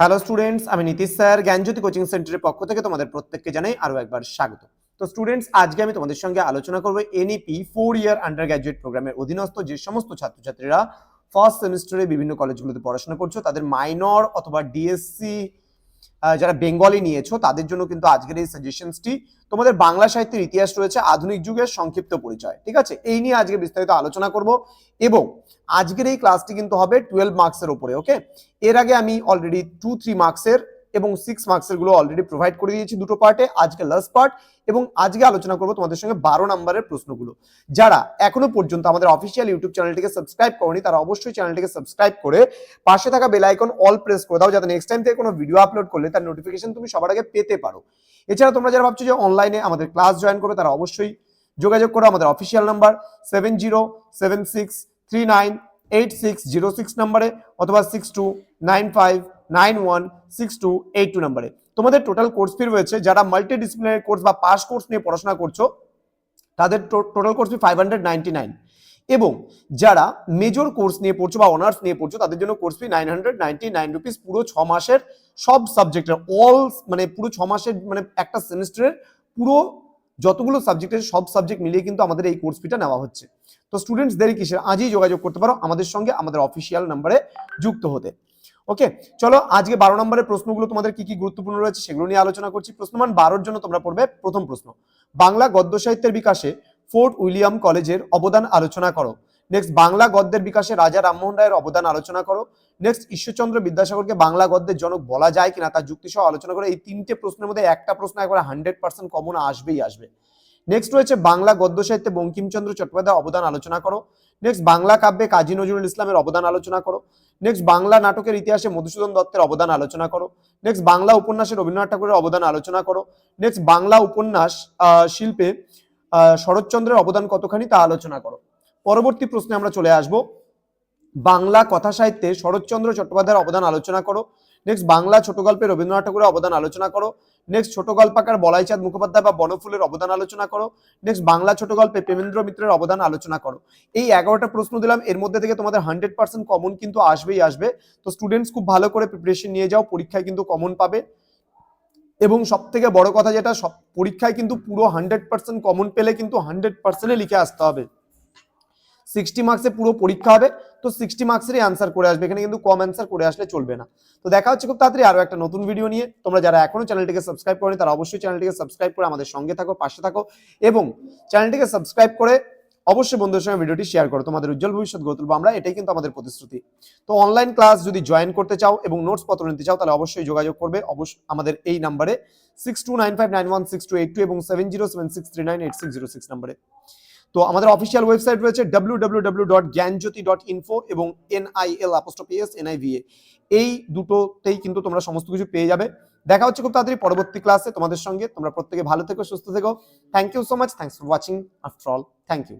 Hello students আমি Nitish sir, জ্ঞানজ্যোতি coaching সেন্টারের পক্ষ থেকে তোমাদের প্রত্যেককে জানাই আরও একবার স্বাগত। তো স্টুডেন্টস আজকে আমি তোমাদের সঙ্গে আলোচনা করব NEP four year undergraduate প্রোগ্রামের অধীনস্থ যে সমস্ত ছাত্রছাত্রীরা ফার্স্ট সেমিস্টারে বিভিন্ন কলেজগুলোতে পড়াশোনা করছ, তাদের মাইনর অথবা ডিএসসি যারা বেঙ্গলি নিয়েছো, তাদের জন্য কিন্তু আজকের এই সাজেশনসটি তোমাদের বাংলা সাহিত্যের ইতিহাস রয়েছে আধুনিক যুগের সংক্ষিপ্ত পরিচয়, ঠিক আছে? এই নিয়ে আজকে বিস্তারিত আলোচনা করব এবং আজকের এই ক্লাসটি কিন্তু হবে টুয়েলভ মার্কসের উপরে ওকে এর আগে আমি অলরেডি টু থ্রি মার্কসের এবং সিক্স মার্কসেরগুলো অলরেডি প্রোভাইড করে দিয়েছি দুটো পার্টে আজকে লাস্ট পার্ট এবং আজকে আলোচনা করব তোমাদের সঙ্গে বারো নম্বরের প্রশ্নগুলো। যারা এখনও পর্যন্ত আমাদের অফিসিয়াল ইউটিউব চ্যানেলটিকে সাবস্ক্রাইব করনি, তারা অবশ্যই চ্যানেলটিকে সাবস্ক্রাইব করে পাশে থাকা বেল আইকন অল প্রেস করে দাও, যাতে নেক্সট টাইম থেকে কোনো ভিডিও আপলোড করলে তার নোটিফিকেশন তুমি সবার আগে পেতে পারো। এছাড়া তোমরা যারা ভাবছ যে অনলাইনে আমাদের ক্লাস জয়েন করবে, তারা অবশ্যই যোগাযোগ করো আমাদের official number seven zero seven six three nine eight six zero six নাম্বারে অথবা six two nine five nine one six two eight two নাম্বারে। তোমাদের টোটাল কোর্স ফি রয়েছে, যারা মাল্টি ডিসিপ্লিনারি কোর্স বা পাস কোর্স নিয়ে পড়াশোনা করছ, তাদের total course fee five hundred ninety nine এবং যারা মেজর কোর্স নিয়ে পড়ছো বা অনার্স নিয়ে পড়ছো, তাদের জন্য course fee nine hundred ninety nine rupees পুরো ছ মাসের সব সাবজেক্টের অল মানে পুরো ছ মাসের মানে একটা সেমিস্টারের পুরো যতগুলো সাবজেক্টের সব সাবজেক্ট মিলিয়ে কিন্তু আমাদের এই কোর্স ফিটা নেওয়া হচ্ছে। তো স্টুডেন্টস দেরি কিসের? আজই যোগাযোগ করতে পারো আমাদের সঙ্গে, আমাদের অফিসিয়াল নাম্বারে যুক্ত হতে। ওকে চলো আজকে বারো নম্বরের প্রশ্নগুলো তোমাদের কি কি গুরুত্বপূর্ণ রয়েছে সেগুলো নিয়ে আলোচনা করছি। প্রশ্নমান বারোর জন্য তোমরা পড়বে প্রথম প্রশ্ন। বাংলা গদ্য সাহিত্যের বিকাশে ফোর্ট উইলিয়াম কলেজের অবদান আলোচনা করো। নেক্সট বাংলা গদ্যের বিকাশে রাজা রামমোহন রায়ের অবদান আলোচনা করো। নেক্সট ঈশ্বরচন্দ্র বিদ্যাসাগরকে বাংলা গদ্যের জনক বলা যায় কিনা তার যুক্তি সহ আলোচনা করে। এই তিনটে প্রশ্নের মধ্যে একটা প্রশ্ন একবার হান্ড্রেড পার্সেন্ট কমন আসবেই আসবে। নেক্সট রয়েছে বাংলা গদ্য সাহিত্যে বঙ্কিমচন্দ্র চট্টোপাধ্যায় অবদান আলোচনা করো। নেক্সট বাংলা কাব্যে কাজী নজরুল ইসলামের অবদান আলোচনা করো। নেক্সট বাংলা নাটকের ইতিহাসে মধুসূদন দত্তের অবদান আলোচনা করো। নেক্সট বাংলা উপন্যাসে রবীন্দ্রনাথ ঠাকুরের অবদান আলোচনা করো। নেক্সট বাংলা উপন্যাস শিল্পে শরৎচন্দ্রের অবদান কতখানি তা আলোচনা করো। পরবর্তী প্রশ্নে আমরা চলে আসব। বাংলা কথা সাহিত্যে শরৎচন্দ্র চট্টোপাধ্যায়ের অবদান আলোচনা করো। নেক্সট বাংলা ছোট গল্পে রবীন্দ্রনাথ ঠাকুরের অবদান আলোচনা করো। নেক্সট ছোট গল্পাকার বলাইচাঁদ মুখোপাধ্যায় বা বনফুলের অবদান আলোচনা করো। নেক্সট বাংলা ছোট গল্পে প্রেমেন্দ্র মিত্রের অবদান আলোচনা করো। এই এগারোটা প্রশ্ন দিলাম, এর মধ্যে থেকে তোমাদের হান্ড্রেড পার্সেন্ট কমন কিন্তু আসবেই আসবে। তো স্টুডেন্টস খুব ভালো করে প্রিপারেশন নিয়ে যাও, পরীক্ষায় কিন্তু কমন পাবে। এবং সব থেকে বড় কথা যেটা, সব পরীক্ষায় কিন্তু পুরো হান্ড্রেড পার্সেন্ট কমন পেলে কিন্তু হান্ড্রেড পার্সেন্টে লিখে আসতে হবে। সিক্সটি মার্কসে পুরো পরীক্ষা হবে। তো সিক্সটি মার্কসেরই অ্যান্সার করে আসবে। এখানে কিন্তু কম অ্যান্সার করে আসলে চলবে না। তো দেখা হচ্ছে খুব তাড়াতাড়ি আরও একটা নতুন ভিডিও নিয়ে। তোমরা যারা এখনও চ্যানেলটিকে সাবস্ক্রাইব করেনি, তারা অবশ্যই চ্যানেলটিকে সাবস্ক্রাইব করে আমাদের সঙ্গে থাকো, পাশে থাকো এবং চ্যানেলটিকে সাবস্ক্রাইব করে অবশ্যই বন্ধুদের সঙ্গে ভিডিওটি শেয়ার করো। তোমাদের উজ্জ্বল ভবিষ্যৎ গড়ে তুলবো আমরা, এটাই কিন্তু আমাদের প্রতিশ্রুতি। তো অনলাইন ক্লাস যদি জয়েন করতে চাও এবং নোটস পত্র নিতে চাও, তাহলে অবশ্যই যোগাযোগ করবে। অবশ্যই আমাদের এই নাম্বারে six two nine five nine one six two eight two এবং seven zero seven six three nine eight six zero six নাম্বারে তো আমাদের অফিসিয়াল ওয়েবসাইট রয়েছে W W W dot Gyanjyoti dot info এবং এনআইএল আপোস্টপিএস এনআইভিএ এই দুটোতেই কিন্তু তোমরা সমস্ত কিছু পেয়ে যাবে। দেখা হচ্ছে খুব তাড়াতাড়ি পরবর্তী ক্লাসে তোমাদের সঙ্গে। তোমরা প্রত্যেকে ভালো থেকো, সুস্থ থেকো। Thank you so much thanks for watching after all thank you